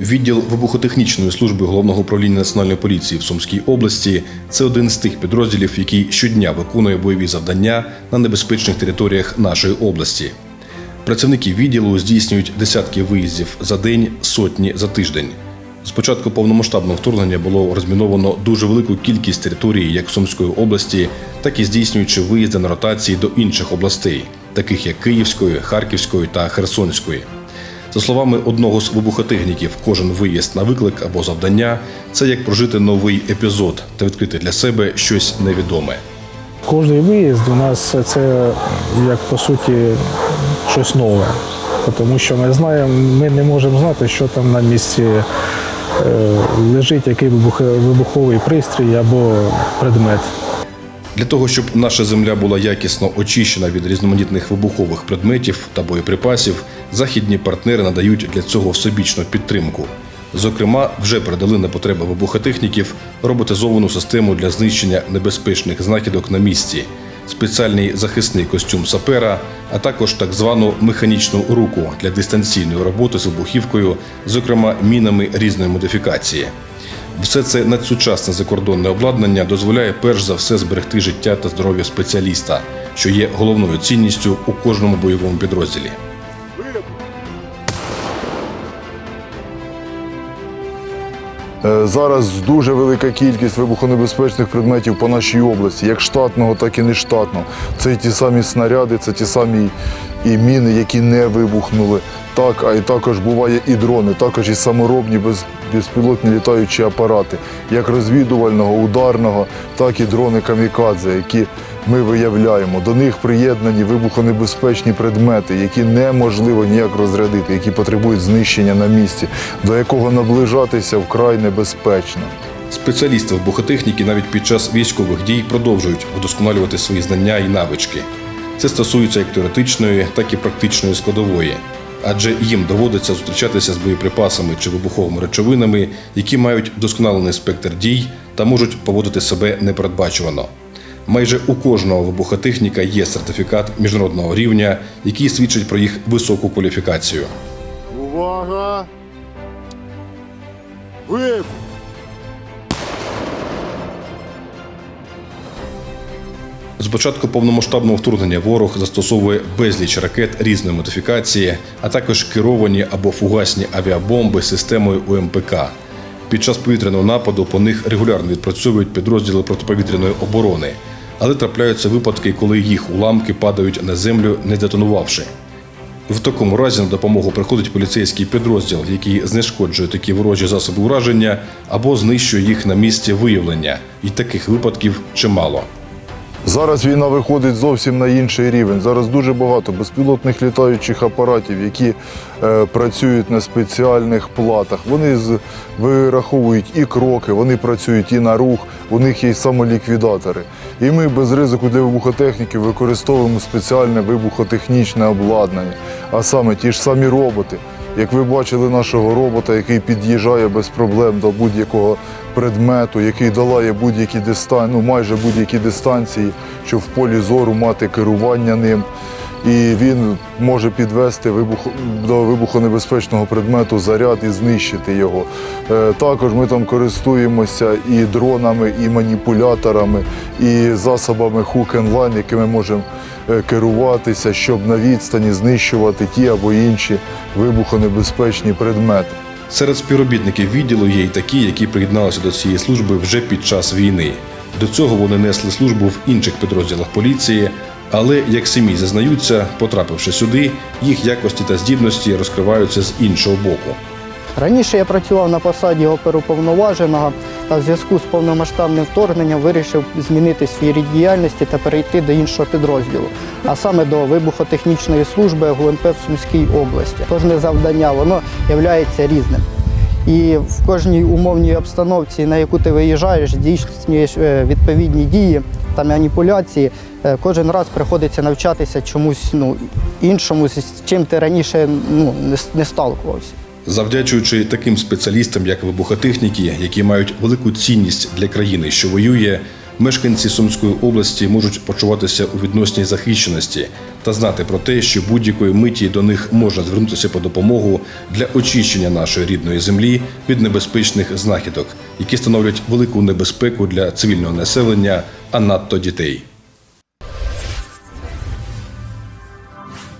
Відділ вибухотехнічної служби головного управління національної поліції в Сумській області це один з тих підрозділів, який щодня виконує бойові завдання на небезпечних територіях нашої області. Працівники відділу здійснюють десятки виїздів за день, сотні за тиждень. З початку повномасштабного вторгнення було розміновано дуже велику кількість територій як Сумської області, так і здійснюючи виїзди на ротації до інших областей, таких як Київської, Харківської та Херсонської. За словами одного з вибухотехніків, кожен виїзд на виклик або завдання це як прожити новий епізод та відкрити для себе щось невідоме. Кожний виїзд у нас це як по суті щось нове. Тому що ми знаємо, ми не можемо знати, що там на місці е, лежить, який вибух- вибуховий пристрій або предмет. Для того, щоб наша земля була якісно очищена від різноманітних вибухових предметів та боєприпасів, західні партнери надають для цього всебічну підтримку. Зокрема, вже передали на потреби вибухотехніків роботизовану систему для знищення небезпечних знахідок на місці, спеціальний захисний костюм сапера, а також так звану механічну руку для дистанційної роботи з вибухівкою, зокрема мінами різної модифікації. Все це надсучасне закордонне обладнання дозволяє перш за все зберегти життя та здоров'я спеціаліста, що є головною цінністю у кожному бойовому підрозділі. Зараз дуже велика кількість вибухонебезпечних предметів по нашій області, як штатного, так і нештатного. Це і ті самі снаряди, це ті самі і міни, які не вибухнули. Так, а й також буває і дрони, також і саморобні без, безпілотні літаючі апарати, як розвідувального, ударного, так і дрони камікадзе, які ми виявляємо. До них приєднані вибухонебезпечні предмети, які неможливо ніяк розрядити, які потребують знищення на місці, до якого наближатися вкрай небезпечно. Спеціалісти вибухотехніки навіть під час військових дій продовжують вдосконалювати свої знання і навички. Це стосується як теоретичної, так і практичної складової. Адже їм доводиться зустрічатися з боєприпасами чи вибуховими речовинами, які мають досконалений спектр дій та можуть поводити себе непередбачувано. Майже у кожного вибухотехніка є сертифікат міжнародного рівня, який свідчить про їх високу кваліфікацію. Увага! Вибух! З початку повномасштабного вторгнення ворог застосовує безліч ракет різної модифікації, а також керовані або фугасні авіабомби системою УМПК. Під час повітряного нападу по них регулярно відпрацьовують підрозділи протиповітряної оборони, але трапляються випадки, коли їх уламки падають на землю, не детонувавши. В такому разі на допомогу приходить поліцейський підрозділ, який знешкоджує такі ворожі засоби ураження або знищує їх на місці виявлення. І таких випадків чимало. Зараз війна виходить зовсім на інший рівень. Зараз дуже багато безпілотних літаючих апаратів, які е, працюють на спеціальних платах. Вони з, вираховують і кроки, вони працюють і на рух, у них є й самоліквідатори. І ми без ризику для вибухотехніки використовуємо спеціальне вибухотехнічне обладнання, а саме ті ж самі роботи. Як ви бачили нашого робота, який під'їжджає без проблем до будь-якого предмету, який долає будь-які дистанції, ну майже будь-які дистанції, щоб в полі зору мати керування ним. І він може підвести вибух, до вибухонебезпечного предмету заряд і знищити його. Е, Також ми там користуємося і дронами, і маніпуляторами, і засобами line, якими можемо е, керуватися, щоб на відстані знищувати ті або інші вибухонебезпечні предмети. Серед співробітників відділу є й такі, які приєдналися до цієї служби вже під час війни. До цього вони несли службу в інших підрозділах поліції, але, як самі зазнаються, потрапивши сюди, їх якості та здібності розкриваються з іншого боку. Раніше я працював на посаді оперуповноваженого, та в зв'язку з повномасштабним вторгненням вирішив змінити свій рід діяльності та перейти до іншого підрозділу, а саме до вибухотехнічної служби ГУНП в Сумській області. Кожне завдання воно є різним. І в кожній умовній обстановці, на яку ти виїжджаєш, здійснюєш е, відповідні дії та маніпуляції. Е, Кожен раз приходиться навчатися чомусь ну, іншому, з чим ти раніше ну, не сталкувався. Завдячуючи таким спеціалістам, як вибухотехніки, які мають велику цінність для країни, що воює, мешканці Сумської області можуть почуватися у відносній захищеності та знати про те, що будь-якої миті до них можна звернутися по допомогу для очищення нашої рідної землі від небезпечних знахідок, які становлять велику небезпеку для цивільного населення, а надто дітей.